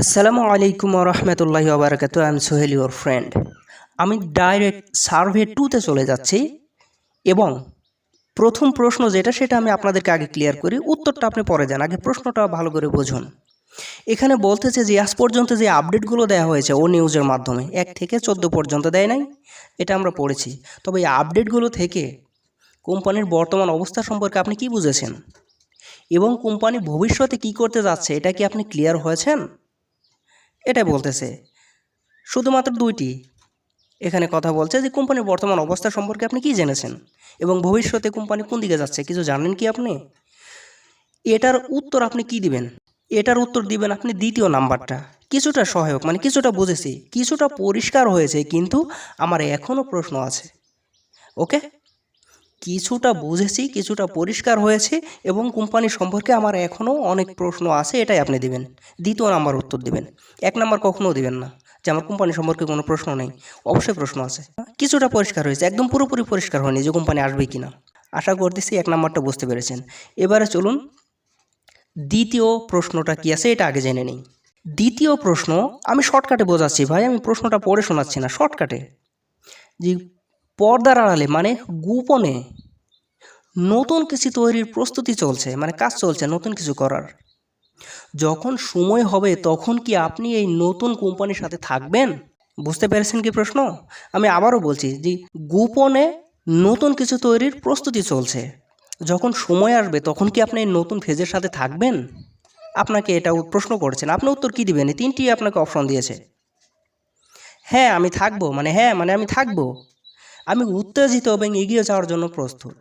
আসসালামু আলাইকুম রহমতুল্লাহি ওবরাকাতু I am Sohel your friend আমি ডাইরেক্ট সার্ভে টুতে চলে যাচ্ছি এবং প্রথম প্রশ্ন যেটা, সেটা আমি আপনাদেরকে আগে ক্লিয়ার করি। উত্তরটা আপনি পরে দেন, আগে প্রশ্নটা ভালো করে বুঝুন। এখানে বলতেছে যে, আজ পর্যন্ত যে আপডেটগুলো দেওয়া হয়েছে, ও নিউজের মাধ্যমে, এক থেকে চোদ্দ পর্যন্ত দেয় নাই, এটা আমরা পড়েছি। তবে এই আপডেটগুলো থেকে কোম্পানির বর্তমান অবস্থা সম্পর্কে আপনি কি বুঝেছেন? এবং কোম্পানি ভবিষ্যতে কি করতে যাচ্ছে, এটা কি আপনি ক্লিয়ার হয়েছেন? এটাই বলতেছে। শুধুমাত্র দুইটি। এখানে কথা বলছে যে কোম্পানির বর্তমান অবস্থা সম্পর্কে আপনি কি জেনেছেন? এবং ভবিষ্যতে কোম্পানি কোন দিকে যাচ্ছে কিছু জানেন কি আপনি? এটার উত্তর আপনি কি দিবেন? এটার উত্তর দিবেন আপনি দ্বিতীয় নাম্বারটা। কিছুটা সহায়ক মানে কিছুটা বুঝেছি। কিছুটা পরিষ্কার হয়েছে কিন্তু আমার এখনও প্রশ্ন আছে। ওকে? কিছুটা বুঝেছি, কিছুটা পরিষ্কার হয়েছে এবং কোম্পানি সম্পর্কে আমার এখনও অনেক প্রশ্ন আছে, এটাই আপনি দিবেন। দ্বিতীয় নাম্বার উত্তর দিবেন। এক নাম্বার কখনও দিবেন না, যে আমার কোম্পানি সম্পর্কে কোনো প্রশ্ন নেই। অবশ্যই প্রশ্ন আছে। কিছুটা পরিষ্কার হয়েছে, একদম পুরোপুরি পরিষ্কার হয়নি যে কোম্পানি আসবে কি না আশা করতেছি এক নাম্বারটা বুঝতে পেরেছেন। এবারে চলুন, দ্বিতীয় প্রশ্নটা কি আছে এটা আগে জেনে নিই। দ্বিতীয় প্রশ্ন, আমি শর্টকাটে বোঝাচ্ছি ভাই, আমি প্রশ্নটা পড়ে শোনাচ্ছি না, শর্টকাটে। যে পর্দার আড়ালে মানে গোপনে নতুন কিছু তৈরির প্রস্তুতি চলছে মানে কাজ চলছে নতুন কিছু করার। যখন সময় হবে, তখন কি আপনি এই নতুন কোম্পানির সাথে থাকবেন? বুঝতে পেরেছেন কি প্রশ্ন? আমি আবারও বলছি যে, গোপনে নতুন কিছু তৈরির প্রস্তুতি চলছে। যখন সময় আসবে, তখন কি আপনি এই নতুন ফেজের সাথে থাকবেন? আপনাকে এটা প্রশ্ন করেছেন। আপনি উত্তর কী দিবেন? এই তিনটি আপনাকে অপশন দিয়েছে। হ্যাঁ আমি থাকব মানে হ্যাঁ মানে আমি থাকব। আমি উত্তেজিত এবং এগিয়ে যাওয়ার জন্য প্রস্তুত।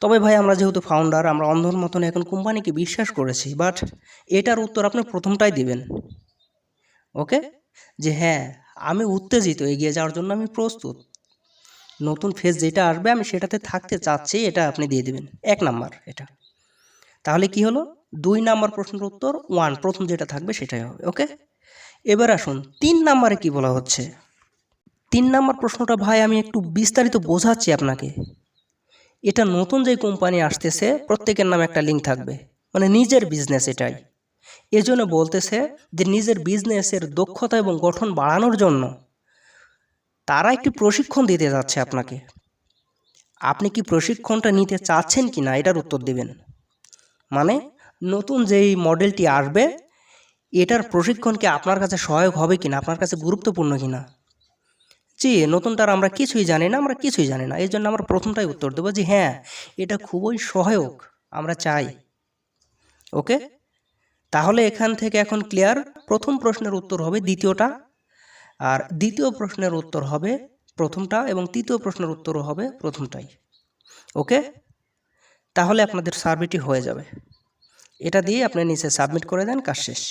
তবে ভাই, আমরা যেহেতু ফাউন্ডার আমরা অন্ধর মতন এখন কোম্পানিকে বিশ্বাস করেছি বাট এটার উত্তর আপনি প্রথমটাই দিবেন। ওকে? যে হ্যাঁ আমি উত্তেজিত, এগিয়ে যাওয়ার জন্য আমি প্রস্তুত। নতুন ফেজ যেটা আসবে, আমি সেটাতে থাকতে চাচ্ছি, এটা আপনি দিয়ে দেবেন। এক নাম্বার এটা। তাহলে কি হলো? দুই নাম্বার প্রশ্নের উত্তর ওয়ান প্রথম যেটা থাকবে সেটাই হবে, ওকে? এবার আসুন, তিন নাম্বারে কি বলা হচ্ছে? তিন নাম্বার প্রশ্নটা ভাই আমি একটু বিস্তারিত বোঝাচ্ছি আপনাকে। এটা নতুন যে কোম্পানি আসতেছে, প্রত্যেকের নামে একটা লিঙ্ক থাকবে। মানে নিজের বিজনেস এটাই। এজন্য বলতেছে যে নিজের বিজনেসের দক্ষতা এবং গঠন বাড়ানোর জন্য তারা একটি প্রশিক্ষণ দিতে যাচ্ছে আপনাকে। আপনি কি প্রশিক্ষণটা নিতে চাচ্ছেন কি না এটার উত্তর দেবেন। মানে নতুন যেই মডেলটি আসবে, এটার প্রশিক্ষণ কি আপনার কাছে সহায়ক হবে কিনা, আপনার কাছে গুরুত্বপূর্ণ কিনা? জি নতুনটার আমরা কিছুই জানি না, আমরা কিছুই জানি না। এই জন্য আমরা প্রথমটাই উত্তর দেবো যে হ্যাঁ এটা খুবই সহায়ক, আমরা চাই। ওকে? তাহলে এখান থেকে এখন ক্লিয়ার প্রথম প্রশ্নের উত্তর হবে দ্বিতীয়টা, আর দ্বিতীয় প্রশ্নের উত্তর হবে প্রথমটা, এবং তৃতীয় প্রশ্নের উত্তরও হবে প্রথমটাই। ওকে? তাহলে আপনাদের সার্ভেটি হয়ে যাবে। এটা দিয়ে আপনি নিচে সাবমিট করে দেন, কাজ শেষ।